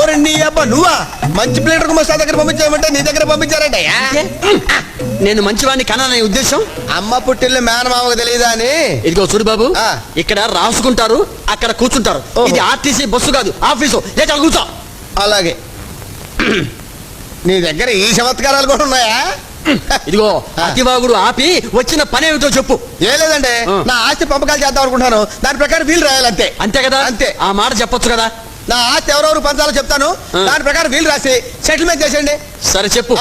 ఓరండి అబ్బా నువ్వా? మంచి ప్లేటర్ మస్తా దగ్గర పంపించామంటే నీ దగ్గర పంపించారంటే నేను మంచివాడిని కనాలనే ఉద్దేశం? అమ్మ పుట్టిల్లు మేనమామకు తెలియదా అని? ఇదిగో చూడు బాబు. ఇక్కడ రాసుకుంటారు అక్కడ కూర్చుంటారు. ఇది ఆర్టీసీ బస్సు కాదు ఆఫీసు. లేక కూర్చో. అలాగే. నీ దగ్గర ఈ చమత్కారాలు కూడా ఉన్నాయా? ఇదిగో. అతివాగుడు ఆపి వచ్చిన పని ఏమిటో చెప్పు. ఏ లేదండి. నా ఆస్తి పంపకాలు చేద్దాం అనుకుంటున్నాను. దాని ప్రకారం వీలు రాయాలంతే అంతే. కదా? అంతే. ఆ మాట చెప్పొచ్చు కదా? నా ఆస్తి ఎవరెవరు పంచాలో చెప్తాను. దాని ప్రకారం వీలు రాసి సెటిల్మెంట్ చేసేయండి. సరే చెప్పు.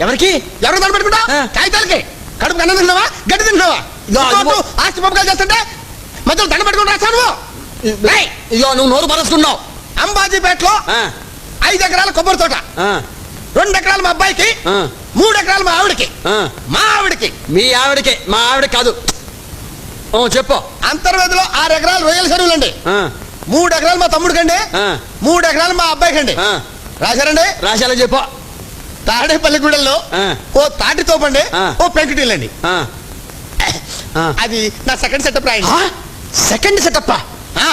ఎవరికి? ఎవరు దండ పెట్టుకుంటా ఆ. కాగితాలకి. కడుపు అన్నం తిన్నావా గడ్డి తిన్నావా. ఆస్తి పంపకాలు చేస్తుంటే మధ్యలో దండ పెట్టుకుని రాస్తాను రేయ్, ఇదిగో నువ్వు నోరు పరచుకున్నావు. అంబాజీపేటలో ఐదు ఎకరాల కొబ్బరి తోట. రెండు ఎకరాలు మా అబ్బాయికి మూడు ఎకరాలు మా ఆవిడకి. మా ఆవిడకి. మీ ఆవిడకే మా ఆవిడ కాదు. ఓ చెప్పు. అంతర్వేదిలో ఆరు ఎకరాలు రొయ్యల చెరువులండి. ఆ, మూడు ఎకరాలు మా తమ్ముడికండి. మూడు ఎకరాలు మా అబ్బాయికండి. ఆ. రాశారండి? రాశాలో చెప్పు. తాడేపల్లిగూడెల్లో ఆ. ఓ తాటి తోపండి. ఓ పెంకుటిల్లండి. అది నా సెకండ్ సెటప్ రాయండి? సెకండ్ సెటప్ ఆ.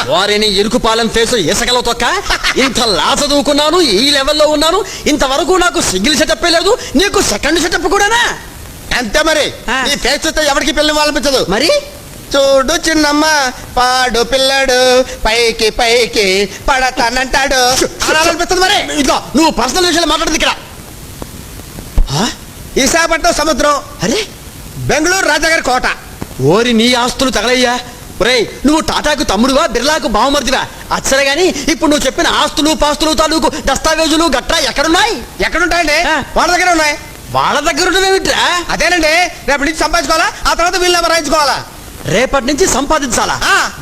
వారిని ఇరుకుపాలెం ఫేసు ఇసకలో తొక్క. ఇంత లా చదువుకున్నాను ఈ లెవెల్లో ఉన్నాను. ఇంతవరకు నాకు సింగిల్ సెటప్ లేదు నీకు సెకండ్ సెటప్ కూడానా? అంతే మరి. ఈ ఫేస్ చూస్తే ఎవరికి పెళ్ళి వాళ్ళనిపించదు మరి? చూడు చిన్నమ్మ పాడు పిల్లడు పైకి పైకి పడతానంటాడు. అనాలనిపిస్తుంది మరి. ఇదిగో నువ్వు పర్సనల్ విషయాలు మాట్లాడదు ఇక్కడ. ఆ? విశాఖపట్నం సముద్రం. అరే. బెంగళూరు రాజాగారి కోట. ఓరి నీ ఆస్తులు తగలయ్యా. ఒరేయ్ నువ్వు టాటాకు తమ్ముడువా బిర్లాకు బావమర్దివా? అచ్చరే గాని ఇప్పుడు నువ్వు చెప్పిన ఆస్తులు పాస్తులు తాలూకు దస్తావేజులు గట్రా ఎక్కడున్నాయి? ఎక్కడుంటాయండి. వాళ్ళ దగ్గర ఉన్నాయి. వాళ్ళ దగ్గర ఉన్నవేమిట్రా అదేనండి రేపటి నుంచి సంపాదించుకోవాలా? ఆ తర్వాత వీళ్ళు రాయించుకోవాలా? రేపటి నుంచి సంపాదించాలా.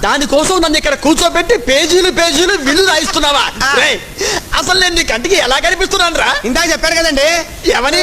దానికోసం నన్ను ఇక్కడ కూర్చోబెట్టి పేజీలు పేజీలు విల్లు రాయిస్తున్నావా? అసలు నేను నీ కంటికి ఎలా కనిపిస్తున్నాను రా ఇందాక చెప్పారు కదండి. ఎవని?